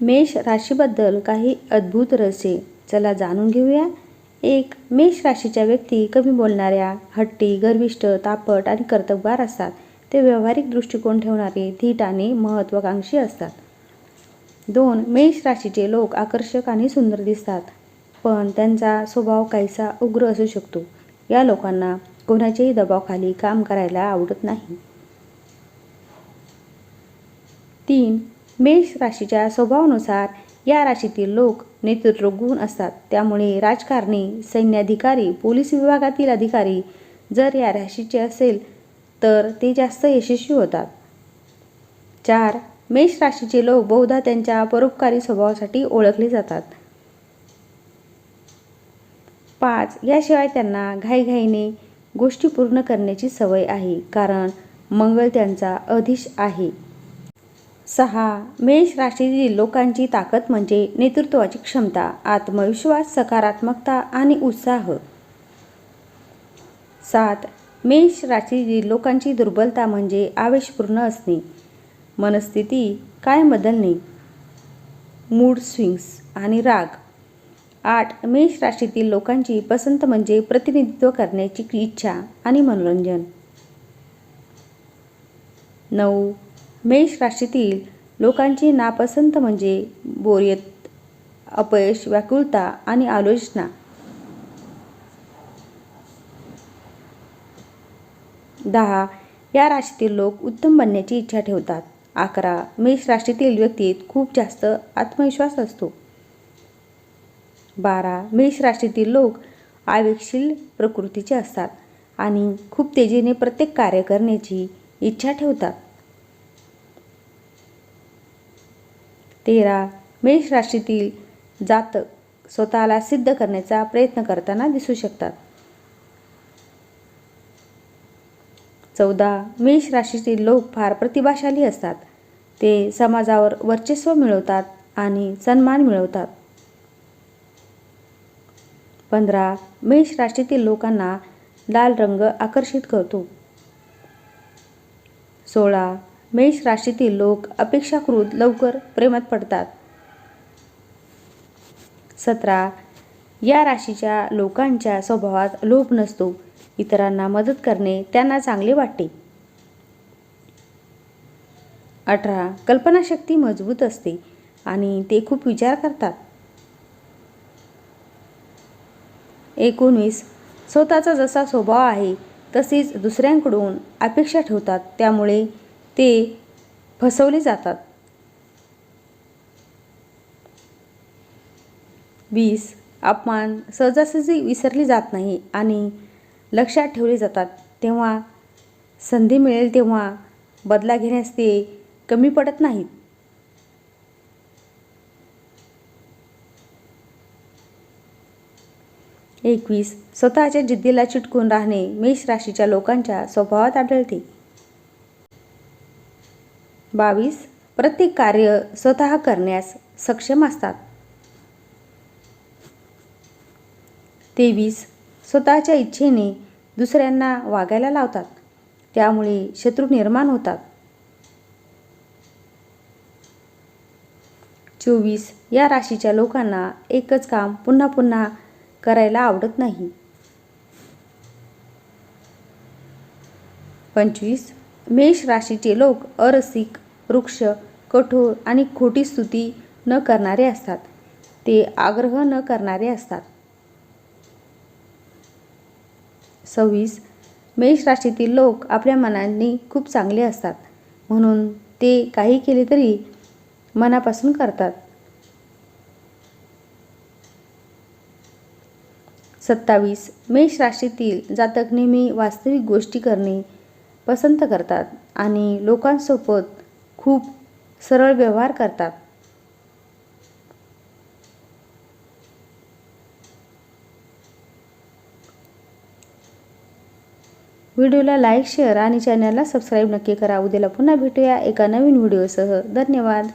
मेष राशीबद्दल काही अद्भुत रहस्य. चला जाणून घेऊया. एक मेष राशीच्या व्यक्ती कमी बोलणाऱ्या हट्टी गर्विष्ठ तापट आणि कर्तबगार असतात. ते व्यावहारिक दृष्टिकोन ठेवणारे धीट आणि महत्त्वाकांक्षी असतात. दोन मेष राशीचे लोक आकर्षक आणि सुंदर दिसतात. पण त्यांचा स्वभाव काहीसा उग्र असू शकतो. या लोकांना कोणाच्याही दबावाखाली काम करायला आवडत नाही. तीन मेष राशीच्या स्वभावानुसार या राशीतील लोक नेतृत्व गुण असतात. त्यामुळे राजकारणी सैन्याधिकारी पोलीस विभागातील अधिकारी जर या राशीचे असेल तर ते जास्त यशस्वी होतात. चार मेष राशीचे लोक बहुधा त्यांच्या परोपकारी स्वभावासाठी ओळखले जातात. पाच याशिवाय त्यांना घाईघाईने गोष्टी पूर्ण करण्याची सवय आहे कारण मंगळ त्यांचा अधिश आहे. सहा. मेष राशीतील लोकांची ताकद म्हणजे नेतृत्वाची क्षमता आत्मविश्वास सकारात्मकता आणि उत्साह. सात. मेष राशीतील लोकांची दुर्बलता म्हणजे आवेशपूर्ण असणे. मनस्थिती काय बदलणे? मूड स्विंग्स आणि राग. आठ. मेष राशीतील लोकांची पसंत म्हणजे प्रतिनिधित्व करण्याची इच्छा आणि मनोरंजन. नऊ. मेष राशीतील लोकांची नापसंत म्हणजे बोरियत अपयश व्याकुलता आणि आलोचना. दहा या राशीतील लोक उत्तम बनण्याची इच्छा ठेवतात. अकरा मेष राशीतील व्यक्तीत खूप जास्त आत्मविश्वास असतो. बारा मेष राशीतील लोक आवेगशील प्रकृतीचे असतात आणि खूप तेजीने प्रत्येक कार्य करण्याची इच्छा ठेवतात. तेरा मेष राशीतील जातक स्वतःला सिद्ध करण्याचा प्रयत्न करताना दिसू शकतात. चौदा मेष राशीतील लोक फार प्रतिभाशाली असतात. ते समाजावर वर्चस्व मिळवतात आणि सन्मान मिळवतात. पंधरा मेष राशीतील लोकांना लाल रंग आकर्षित करतो. सोळा मेष राशीतील लोक अपेक्षाकृत लवकर प्रेमात पडतात. सतरा. या राशीच्या लोकांच्या स्वभावात लोभ नसतो. इतरांना मदत करणे त्यांना चांगले वाटते. अठरा. कल्पनाशक्ती मजबूत असते आणि ते खूप विचार करतात. एकोणीस. स्वतःचा जसा स्वभाव आहे तसेच दुसऱ्यांकडून अपेक्षा ठेवतात. त्यामुळे ते फसवले जातात. वीस अपमान सहजासहजी विसरली जात नाही आणि लक्षात ठेवले जातात. तेव्हा संधी मिळेल तेव्हा बदला घेण्यास ते कमी पडत नाहीत. एकवीस स्वतःच्या जिद्दीला चिटकून राहणे मेष राशीच्या लोकांच्या स्वभावात आढळते. बावीस प्रत्येक कार्य स्वतः करण्यास सक्षम असतात. तेवीस स्वतःच्या इच्छेने दुसऱ्यांना वागायला लावतात. त्यामुळे शत्रू निर्माण होतात. चोवीस या राशीच्या लोकांना एकच काम पुन्हा पुन्हा करायला आवडत नाही. पंचवीस मेष राशीचे लोक अरसिक वृक्ष कठोर आणि खोटी स्तुती न करणारे असतात. ते आग्रह न करणारे असतात. सव्वीस. मेष राशीतील लोक आपल्या मनाने खूप चांगले असतात. म्हणून ते काही केले तरी मनापासून करतात. सत्तावीस. मेष राशीतील जातक नेहमी वास्तविक गोष्टी करणे पसंत करतात आणि लोकांसोबत खूप सरळ व्यवहार करतात. व्हिडिओला लाईक शेअर आणि चॅनलला सबस्क्राईब नक्की करा. उद्याला पुन्हा भेटूया एका नवीन व्हिडिओसह. धन्यवाद.